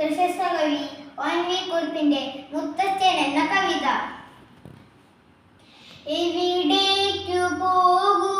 പ്രശസ്തകവി ഒൻ V. കുറിപ്പിന്റെ മുത്തച്ഛൻ എന്ന കവിത. എവിടേക്കു പോകൂ?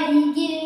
അരികിൽ